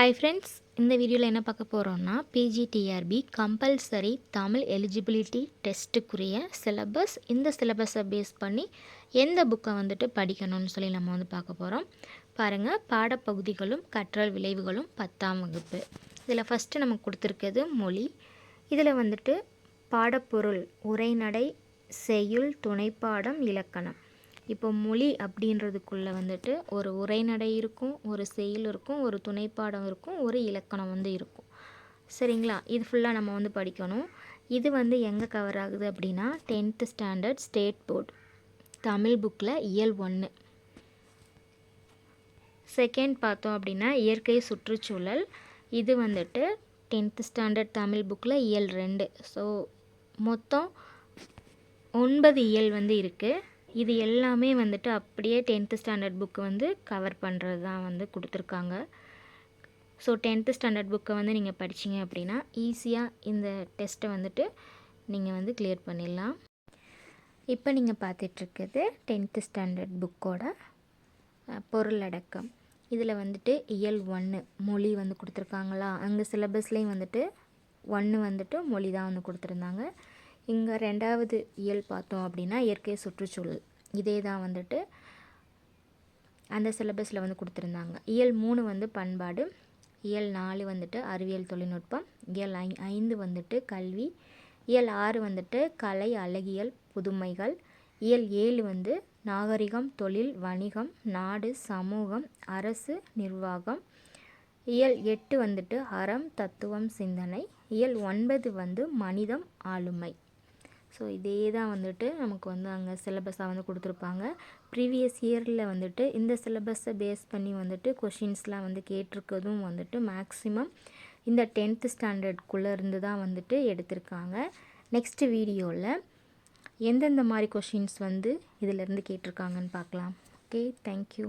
Hi friends இந்த வீடியோவில் என்ன பார்க்க போகிறோம்னா பிஜிடிஆர்பி கம்பல்சரி தமிழ் எலிஜிபிலிட்டி டெஸ்ட்டுக்குரிய சிலபஸ் இந்த சிலபஸை பேஸ் பண்ணி எந்த புக்கை வந்துட்டு படிக்கணும்னு சொல்லி நம்ம வந்து பார்க்க போகிறோம் பாருங்கள் பாடப்பகுதிகளும் கற்றல் விளைவுகளும் பத்தாம் வகுப்பு. இதில் ஃபஸ்ட்டு நமக்கு கொடுத்துருக்கிறது மொழி. இதில் வந்துட்டு பாடப்பொருள் உரைநடை செய்யுள் துணைப்பாடம் இலக்கணம். இப்போ மொழி அப்படின்றதுக்குள்ளே வந்துட்டு ஒரு உரைநடை இருக்கும் ஒரு செயல் இருக்கும் ஒரு துணைப்பாடம் இருக்கும் ஒரு இலக்கணம் வந்து இருக்கும். சரிங்களா? இது ஃபுல்லாக நம்ம வந்து படிக்கணும். இது வந்து எங்கே கவர் ஆகுது அப்படின்னா tenth standard state board Tamil புக்கில் இயல் ஒன்று செகண்ட் பார்த்தோம் அப்படின்னா இயற்கை சுற்றுச்சூழல். இது வந்துட்டு டென்த்து ஸ்டாண்டர்ட் தமிழ் புக்கில் இயல் ரெண்டு. ஸோ மொத்தம் ஒன்பது இயல் வந்து இருக்குது இது எல்லாமே வந்துட்டு அப்படியே டென்த்து ஸ்டாண்டர்ட் புக்கு வந்து கவர் பண்ணுறது தான் வந்து கொடுத்துருக்காங்க. ஸோ டென்த்து ஸ்டாண்டர்ட் புக்கை வந்து நீங்கள் படிச்சிங்க அப்படின்னா ஈஸியாக இந்த டெஸ்ட்டை வந்துட்டு நீங்கள் வந்து கிளியர் பண்ணிடலாம். இப்போ நீங்கள் பார்த்துட்ருக்குது டென்த்து ஸ்டாண்டர்ட் புக்கோட பொருளடக்கம் இதில் வந்துட்டு இயல் ஒன்று மொழி வந்து கொடுத்துருக்காங்களா? அங்கே சிலபஸ்லேயும் வந்துட்டு ஒன்று வந்துட்டு மொழி தான் வந்து கொடுத்துருந்தாங்க. இங்கே ரெண்டாவது இயல் பார்த்தோம் அப்படின்னா இயற்கை சுற்றுச்சூழல். இதே தான் வந்துட்டு அந்த சிலபஸில் வந்து கொடுத்துருந்தாங்க. இயல் மூணு வந்து பண்பாடு இயல் நாலு வந்துட்டு அறிவியல் தொழில்நுட்பம் இயல் ஐ ஐந்து வந்துட்டு கல்வி இயல் ஆறு வந்துட்டு கலை அழகியல் புதுமைகள் இயல் ஏழு வந்து நாகரிகம் தொழில் வணிகம் நாடு சமூகம் அரசு நிர்வாகம் இயல் எட்டு வந்துட்டு அறம் தத்துவம் சிந்தனை இயல் ஒன்பது வந்து மனிதம் ஆளுமை. ஸோ இதே தான் வந்துட்டு நமக்கு வந்து அங்கே சிலபஸாக வந்து கொடுத்துருப்பாங்க. ப்ரீவியஸ் இயரில் வந்துட்டு இந்த சிலபஸை பேஸ் பண்ணி வந்துட்டு கொஷின்ஸ்லாம் வந்து கேட்டிருக்கதும் வந்துட்டு மேக்ஸிமம் இந்த டென்த்து ஸ்டாண்டர்ட்குள்ளே இருந்து தான் வந்துட்டு எடுத்திருக்காங்க. நெக்ஸ்ட் வீடியோவில் எந்தெந்த மாதிரி கொஷின்ஸ் வந்து இதிலேருந்து கேட்டிருக்காங்கன்னு பார்க்கலாம். Okay thank you